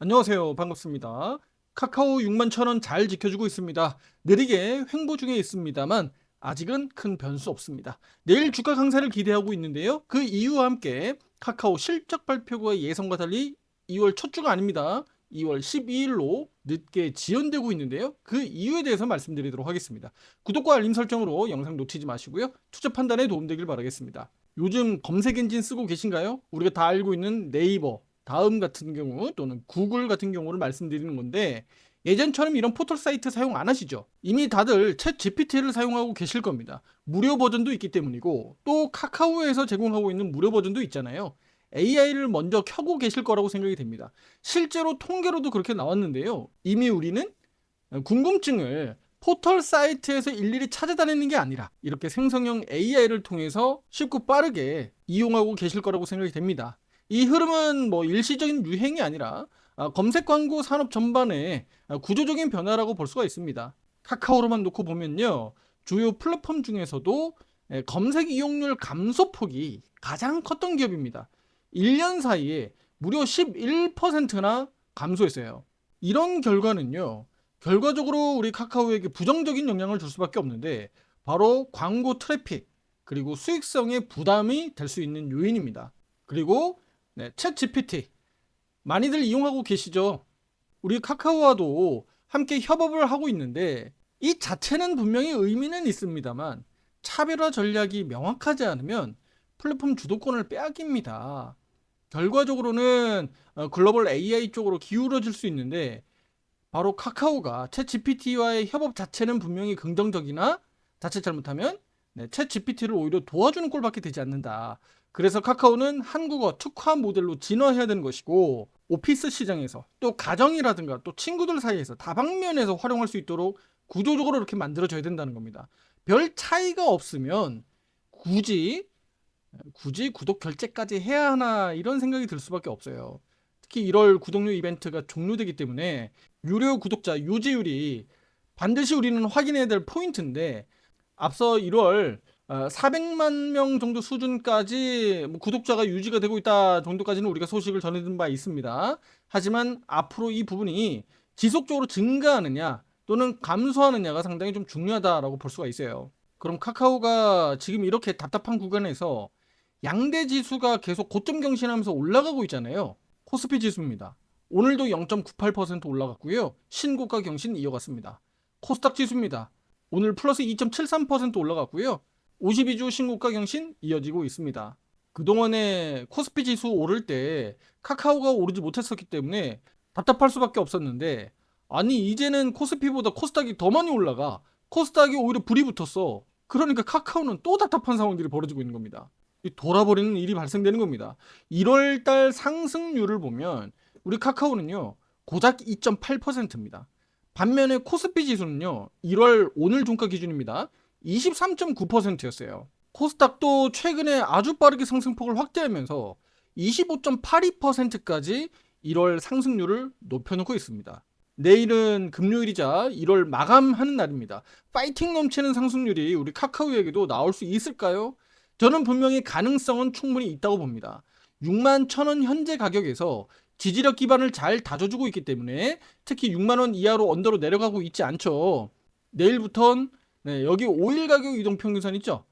안녕하세요. 반갑습니다. 카카오 6만 천원 잘 지켜주고 있습니다. 느리게 횡보 중에 있습니다만 아직은 큰 변수 없습니다. 내일 주가 강세를 기대하고 있는데요. 그 이유와 함께 카카오 실적 발표가 예상과 달리 2월 첫 주가 아닙니다. 2월 12일로 늦게 지연되고 있는데요. 그 이유에 대해서 말씀드리도록 하겠습니다. 구독과 알림 설정으로 영상 놓치지 마시고요. 투자 판단에 도움되길 바라겠습니다. 요즘 검색 엔진 쓰고 계신가요? 우리가 다 알고 있는 네이버, 다음 같은 경우 또는 구글 같은 경우를 말씀드리는 건데 예전처럼 이런 포털 사이트 사용 안 하시죠? 이미 다들 챗 GPT를 사용하고 계실 겁니다. 무료 버전도 있기 때문이고 또 카카오에서 제공하고 있는 무료 버전도 있잖아요. AI를 먼저 켜고 계실 거라고 생각이 됩니다. 실제로 통계로도 그렇게 나왔는데요. 이미 우리는 궁금증을 포털 사이트에서 일일이 찾아다니는 게 아니라 이렇게 생성형 AI를 통해서 쉽고 빠르게 이용하고 계실 거라고 생각이 됩니다. 이 흐름은 뭐 일시적인 유행이 아니라 아, 검색 광고 산업 전반의 아, 구조적인 변화라고 볼 수가 있습니다. 카카오로만 놓고 보면요. 주요 플랫폼 중에서도 예, 검색 이용률 감소폭이 가장 컸던 기업입니다. 1년 사이에 무려 11%나 감소했어요. 이런 결과는요. 결과적으로 우리 카카오에게 부정적인 영향을 줄 수밖에 없는데 바로 광고 트래픽 그리고 수익성의 부담이 될 수 있는 요인입니다. 그리고 네, 챗 GPT 많이들 이용하고 계시죠? 우리 카카오와도 함께 협업을 하고 있는데 이 자체는 분명히 의미는 있습니다만 차별화 전략이 명확하지 않으면 플랫폼 주도권을 빼앗깁니다. 결과적으로는 어, 글로벌 AI 쪽으로 기울어질 수 있는데 바로 카카오가 챗 GPT와의 협업 자체는 분명히 긍정적이나 자칫 잘못하면 네, 챗 GPT를 오히려 도와주는 꼴밖에 되지 않는다. 그래서 카카오는 한국어 특화 모델로 진화해야 되는 것이고 오피스 시장에서 또 가정이라든가 또 친구들 사이에서 다방면에서 활용할 수 있도록 구조적으로 이렇게 만들어져야 된다는 겁니다. 별 차이가 없으면 굳이 굳이 구독 결제까지 해야 하나 이런 생각이 들 수밖에 없어요. 특히 1월 구독료 이벤트가 종료되기 때문에 유료 구독자 유지율이 반드시 우리는 확인해야 될 포인트인데 앞서 1월 400만 명 정도 수준까지 뭐 구독자가 유지가 되고 있다 정도까지는 우리가 소식을 전해드린 바 있습니다. 하지만 앞으로 이 부분이 지속적으로 증가하느냐 또는 감소하느냐가 상당히 좀 중요하다라고 볼 수가 있어요. 그럼 카카오가 지금 이렇게 답답한 구간에서 양대 지수가 계속 고점 경신하면서 올라가고 있잖아요. 코스피 지수입니다. 오늘도 0.98% 올라갔고요. 신고가 경신 이어갔습니다. 코스닥 지수입니다. 오늘 플러스 2.73% 올라갔고요. 52주 신고가 경신 이어지고 있습니다. 그동안에 코스피 지수 오를 때 카카오가 오르지 못했었기 때문에 답답할 수밖에 없었는데 아니 이제는 코스피보다 코스닥이 더 많이 올라가 코스닥이 오히려 불이 붙었어. 그러니까 카카오는 또 답답한 상황들이 벌어지고 있는 겁니다. 돌아버리는 일이 발생되는 겁니다. 1월 달 상승률을 보면 우리 카카오는요. 고작 2.8%입니다. 반면에 코스피 지수는요. 1월 오늘 종가 기준입니다. 23.9%였어요. 코스닥도 최근에 아주 빠르게 상승폭을 확대하면서 25.82%까지 1월 상승률을 높여놓고 있습니다. 내일은 금요일이자 1월 마감하는 날입니다. 파이팅 넘치는 상승률이 우리 카카오에게도 나올 수 있을까요? 저는 분명히 가능성은 충분히 있다고 봅니다. 6만 천 원 현재 가격에서 지지력 기반을 잘 다져주고 있기 때문에 특히 6만 원 이하로 언더로 내려가고 있지 않죠. 내일부턴 네, 여기 5일 가격 이동 평균선 있죠?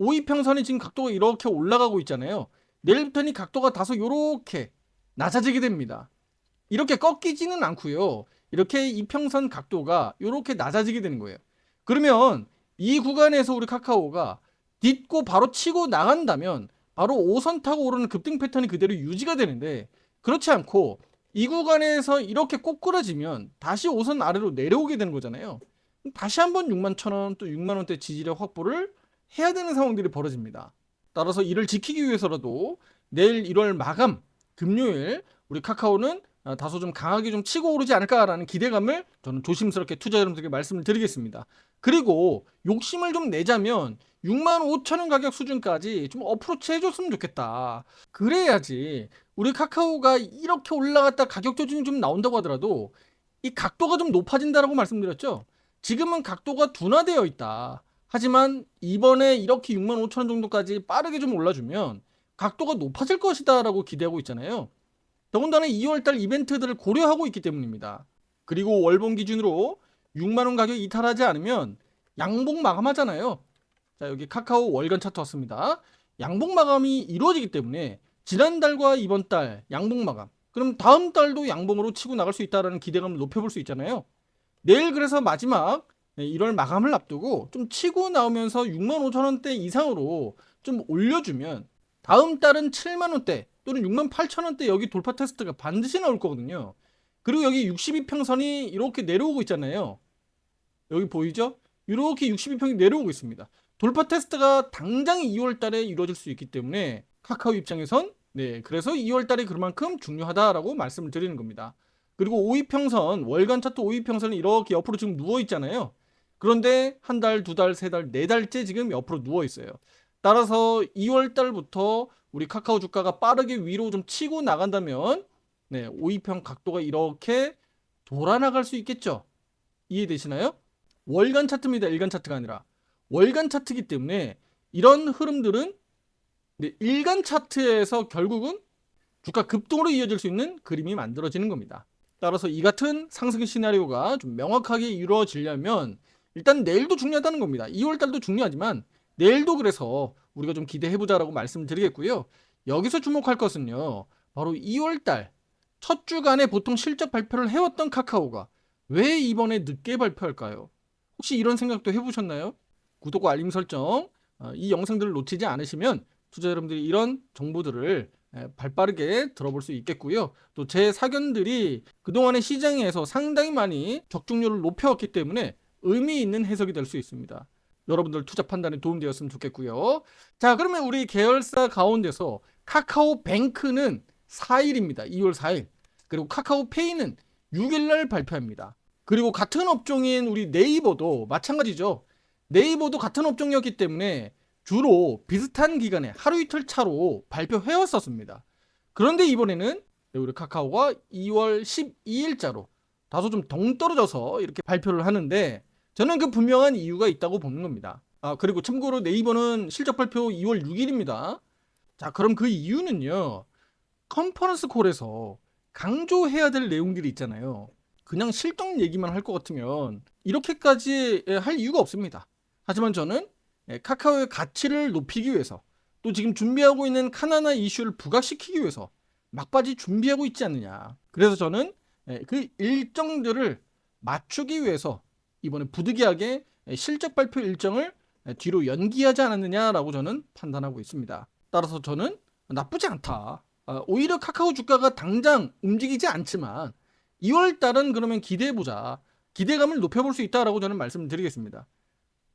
5위평선이 지금 각도가 이렇게 올라가고 있잖아요. 내일부터는 이 각도가 다소 이렇게 낮아지게 됩니다. 이렇게 꺾이지는 않고요. 이렇게 이평선 각도가 이렇게 낮아지게 되는 거예요. 그러면 이 구간에서 우리 카카오가 딛고 바로 치고 나간다면 바로 5선 타고 오르는 급등 패턴이 그대로 유지가 되는데 그렇지 않고 이 구간에서 이렇게 꼬꾸라지면 다시 5선 아래로 내려오게 되는 거잖아요. 다시 한번 6만 천 원 또 6만 원대 지지력 확보를 해야 되는 상황들이 벌어집니다. 따라서 이를 지키기 위해서라도 내일 1월 마감 금요일 우리 카카오는 아, 다소 좀 강하게 좀 치고 오르지 않을까라는 기대감을 저는 조심스럽게 투자 여러분들께 말씀을 드리겠습니다. 그리고 욕심을 좀 내자면 6만 5천 원 가격 수준까지 좀 어프로치 해줬으면 좋겠다. 그래야지 우리 카카오가 이렇게 올라갔다 가격 조정이 좀 나온다고 하더라도 이 각도가 좀 높아진다라고 말씀드렸죠. 지금은 각도가 둔화되어 있다. 하지만 이번에 이렇게 6만 5천 원 정도까지 빠르게 좀 올라주면 각도가 높아질 것이다 라고 기대하고 있잖아요. 더군다나 2월달 이벤트들을 고려하고 있기 때문입니다. 그리고 월봉 기준으로 6만 원 가격 이탈하지 않으면 양봉 마감하잖아요. 자 여기 카카오 월간 차트 왔습니다. 양봉 마감이 이루어지기 때문에 지난달과 이번 달 양봉 마감. 그럼 다음 달도 양봉으로 치고 나갈 수 있다라는 기대감을 높여볼 수 있잖아요. 내일 그래서 마지막 1월 마감을 앞두고 좀 치고 나오면서 6만 5천 원대 이상으로 좀 올려주면 다음 달은 7만 원대 또는 6만 8천 원대 여기 돌파 테스트가 반드시 나올 거거든요. 그리고 여기 62평선이 이렇게 내려오고 있잖아요. 여기 보이죠? 이렇게 62평이 내려오고 있습니다. 돌파 테스트가 당장 2월 달에 이루어질 수 있기 때문에 카카오 입장에선 네, 그래서 2월 달이 그만큼 중요하다라고 말씀을 드리는 겁니다. 그리고 5위평선, 월간 차트 5위평선이 이렇게 옆으로 지금 누워 있잖아요. 그런데 한 달, 두 달, 세 달, 네 달째 지금 옆으로 누워 있어요. 따라서 2월 달부터 우리 카카오 주가가 빠르게 위로 좀 치고 나간다면 네, 5위평 각도가 이렇게 돌아나갈 수 있겠죠. 이해되시나요? 월간 차트입니다. 일간 차트가 아니라 월간 차트이기 때문에 이런 흐름들은 네, 일간 차트에서 결국은 주가 급등으로 이어질 수 있는 그림이 만들어지는 겁니다. 따라서 이 같은 상승 시나리오가 좀 명확하게 이루어지려면 일단 내일도 중요하다는 겁니다. 2월 달도 중요하지만 내일도 그래서 우리가 좀 기대해 보자라고 말씀드리겠고요. 여기서 주목할 것은요. 바로 2월 달 첫 주간에 보통 실적 발표를 해왔던 카카오가 왜 이번에 늦게 발표할까요? 혹시 이런 생각도 해보셨나요? 구독과 알림 설정, 어, 이 영상들을 놓치지 않으시면 투자 여러분들이 이런 정보들을 에, 발빠르게 들어볼 수 있겠고요. 또 제 사견들이 그동안의 시장에서 상당히 많이 적중률을 높여왔기 때문에 의미 있는 해석이 될 수 있습니다. 여러분들 투자 판단에 도움되었으면 좋겠고요. 자, 그러면 우리 계열사 가운데서 카카오뱅크는 4일입니다. 2월 4일. 그리고 카카오페이는 6일 날 발표합니다. 그리고 같은 업종인 우리 네이버도 마찬가지죠. 네이버도 같은 업종이었기 때문에 주로 비슷한 기간에 하루 이틀 차로 발표해 왔었습니다. 그런데 이번에는 우리 카카오가 2월 12일자로 다소 좀 동떨어져서 이렇게 발표를 하는데 저는 그 분명한 이유가 있다고 보는 겁니다. 아, 그리고 참고로 네이버는 실적 발표 2월 6일입니다. 자, 그럼 그 이유는요. 컨퍼런스 콜에서 강조해야 될 내용들이 있잖아요. 그냥 실적 얘기만 할 것 같으면 이렇게까지 할 이유가 없습니다. 하지만 저는 예, 카카오의 가치를 높이기 위해서 또 지금 준비하고 있는 카나나 이슈를 부각시키기 위해서 막바지 준비하고 있지 않느냐. 그래서 저는 예, 그 일정들을 맞추기 위해서 이번에 부득이하게 예, 실적 발표 일정을 뒤로 연기하지 않았느냐라고 저는 판단하고 있습니다. 따라서 저는 나쁘지 않다. 아, 오히려 카카오 주가가 당장 움직이지 않지만 2월 달은 그러면 기대해 보자. 기대감을 높여볼 수 있다라고 저는 말씀드리겠습니다.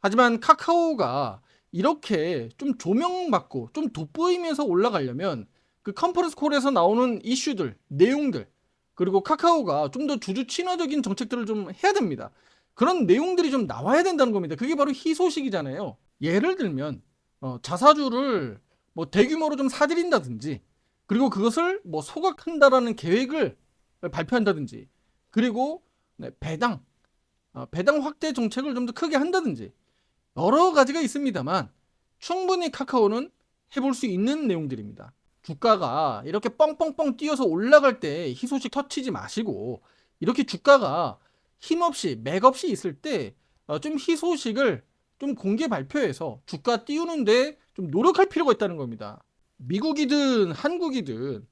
하지만 카카오가 이렇게 좀 조명받고 좀 돋보이면서 올라가려면 그 컨퍼런스 콜에서 나오는 이슈들, 내용들, 그리고 카카오가 좀 더 주주 친화적인 정책들을 좀 해야 됩니다. 그런 내용들이 좀 나와야 된다는 겁니다. 그게 바로 희소식이잖아요. 예를 들면 어, 자사주를 뭐 대규모로 좀 사들인다든지 그리고 그것을 뭐 소각한다라는 계획을 발표한다든지 그리고 네, 배당 어, 배당 확대 정책을 좀 더 크게 한다든지 여러 가지가 있습니다만 충분히 카카오는 해볼 수 있는 내용들입니다. 주가가 이렇게 뻥뻥뻥 뛰어서 올라갈 때 희소식 터치지 마시고 이렇게 주가가 힘없이 맥없이 있을 때 좀 희소식을 좀 공개 발표해서 주가 띄우는데 좀 노력할 필요가 있다는 겁니다. 미국이든 한국이든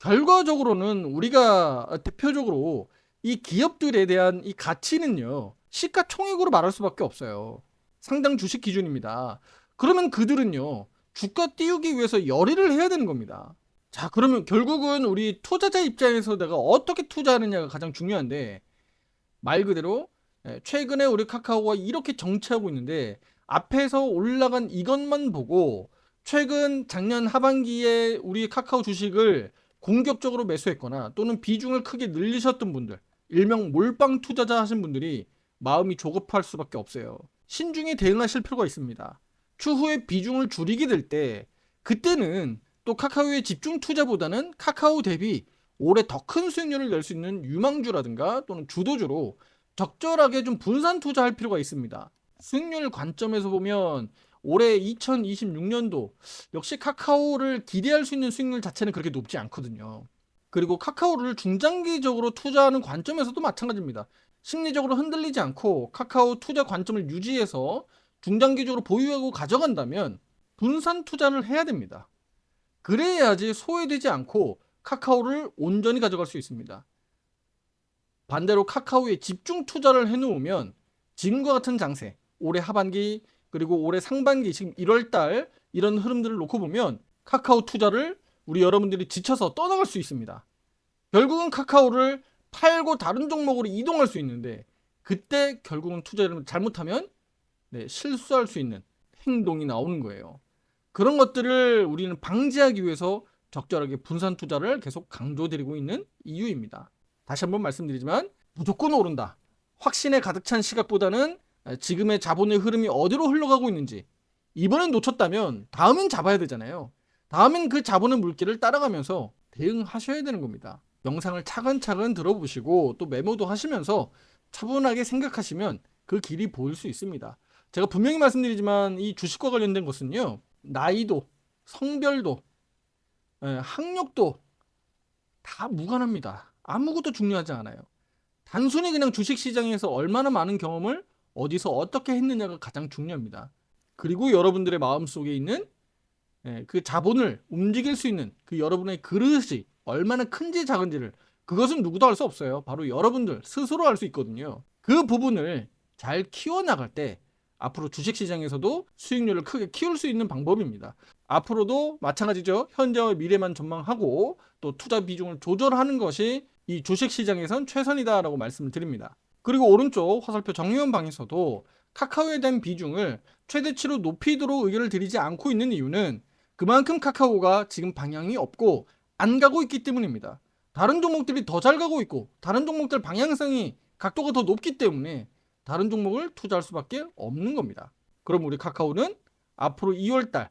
결과적으로는 우리가 대표적으로 이 기업들에 대한 이 가치는요 시가총액으로 말할 수밖에 없어요. 상당 주식 기준입니다. 그러면 그들은요 주가 띄우기 위해서 열의를 해야 되는 겁니다. 자 그러면 결국은 우리 투자자 입장에서 내가 어떻게 투자하느냐가 가장 중요한데 말 그대로 예, 최근에 우리 카카오가 이렇게 정체하고 있는데 앞에서 올라간 이것만 보고 최근 작년 하반기에 우리 카카오 주식을 공격적으로 매수했거나 또는 비중을 크게 늘리셨던 분들 일명 몰빵 투자자 하신 분들이 마음이 조급할 수밖에 없어요. 신중히 대응하실 필요가 있습니다. 추후에 비중을 줄이게 될 때 그때는 또 카카오의 집중 투자보다는 카카오 대비 올해 더 큰 수익률을 낼 수 있는 유망주라든가 또는 주도주로 적절하게 좀 분산 투자할 필요가 있습니다. 수익률 관점에서 보면 올해 2026년도 역시 카카오를 기대할 수 있는 수익률 자체는 그렇게 높지 않거든요. 그리고 카카오를 중장기적으로 투자하는 관점에서도 마찬가지입니다. 심리적으로 흔들리지 않고 카카오 투자 관점을 유지해서 중장기적으로 보유하고 가져간다면 분산 투자를 해야 됩니다. 그래야지 소외되지 않고 카카오를 온전히 가져갈 수 있습니다. 반대로 카카오에 집중 투자를 해놓으면 지금과 같은 장세, 올해 하반기 그리고 올해 상반기 지금 1월달 이런 흐름들을 놓고 보면 카카오 투자를 우리 여러분들이 지쳐서 떠나갈 수 있습니다. 결국은 카카오를 팔고 다른 종목으로 이동할 수 있는데 그때 결국은 투자를 잘못하면 네, 실수할 수 있는 행동이 나오는 거예요. 그런 것들을 우리는 방지하기 위해서 적절하게 분산 투자를 계속 강조드리고 있는 이유입니다. 다시 한번 말씀드리지만 무조건 오른다. 확신에 가득 찬 시각보다는 지금의 자본의 흐름이 어디로 흘러가고 있는지 이번엔 놓쳤다면 다음엔 잡아야 되잖아요. 다음엔 그 자본의 물길을 따라가면서 대응하셔야 되는 겁니다. 영상을 차근차근 들어보시고 또 메모도 하시면서 차분하게 생각하시면 그 길이 보일 수 있습니다. 제가 분명히 말씀드리지만 이 주식과 관련된 것은요. 나이도, 성별도, 예, 학력도 다 무관합니다. 아무것도 중요하지 않아요. 단순히 그냥 주식 시장에서 얼마나 많은 경험을 어디서 어떻게 했느냐가 가장 중요합니다. 그리고 여러분들의 마음 속에 있는 예, 그 자본을 움직일 수 있는 그 여러분의 그릇이 얼마나 큰지 작은지를 그것은 누구도 알 수 없어요. 바로 여러분들 스스로 알 수 있거든요. 그 부분을 잘 키워나갈 때 앞으로 주식시장에서도 수익률을 크게 키울 수 있는 방법입니다. 앞으로도 마찬가지죠. 현재와 미래만 전망하고 또 투자 비중을 조절하는 것이 이 주식시장에선 최선이다라고 말씀을 드립니다. 그리고 오른쪽 화살표 정리원 방에서도 카카오에 대한 비중을 최대치로 높이도록 의견을 드리지 않고 있는 이유는 그만큼 카카오가 지금 방향이 없고 안 가고 있기 때문입니다. 다른 종목들이 더 잘 가고 있고 다른 종목들 방향성이 각도가 더 높기 때문에 다른 종목을 투자할 수밖에 없는 겁니다. 그럼 우리 카카오는 앞으로 2월달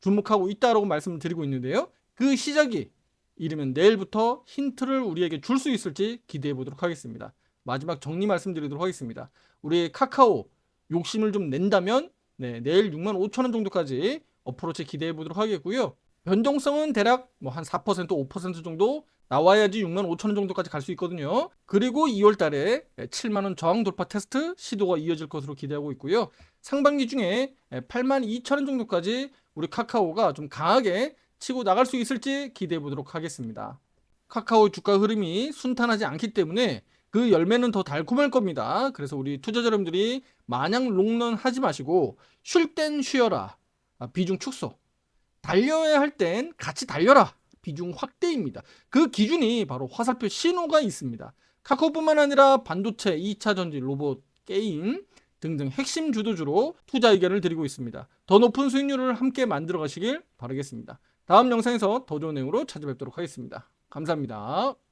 주목하고 있다라고 말씀을 드리고 있는데요. 그 시작이 이르면 내일부터 힌트를 우리에게 줄 수 있을지 기대해 보도록 하겠습니다. 마지막 정리 말씀드리도록 하겠습니다. 우리 카카오 욕심을 좀 낸다면 네, 내일 6만 5천 원 정도까지 어프로치 기대해 보도록 하겠고요. 변동성은 대략 뭐 한 4% 5% 정도 나와야지 6만 5천 원 정도까지 갈 수 있거든요. 그리고 2월 달에 7만 원 저항 돌파 테스트 시도가 이어질 것으로 기대하고 있고요. 상반기 중에 8만 2천 원 정도까지 우리 카카오가 좀 강하게 치고 나갈 수 있을지 기대해 보도록 하겠습니다. 카카오 주가 흐름이 순탄하지 않기 때문에 그 열매는 더 달콤할 겁니다. 그래서 우리 투자자 여러분들이 마냥 롱런 하지 마시고 쉴 땐 쉬어라. 아, 비중 축소. 달려야 할 땐 같이 달려라. 비중 확대입니다. 그 기준이 바로 화살표 신호가 있습니다. 카카오뿐만 아니라 반도체, 2차 전지, 로봇, 게임 등등 핵심 주도주로 투자 의견을 드리고 있습니다. 더 높은 수익률을 함께 만들어 가시길 바라겠습니다. 다음 영상에서 더 좋은 내용으로 찾아뵙도록 하겠습니다. 감사합니다.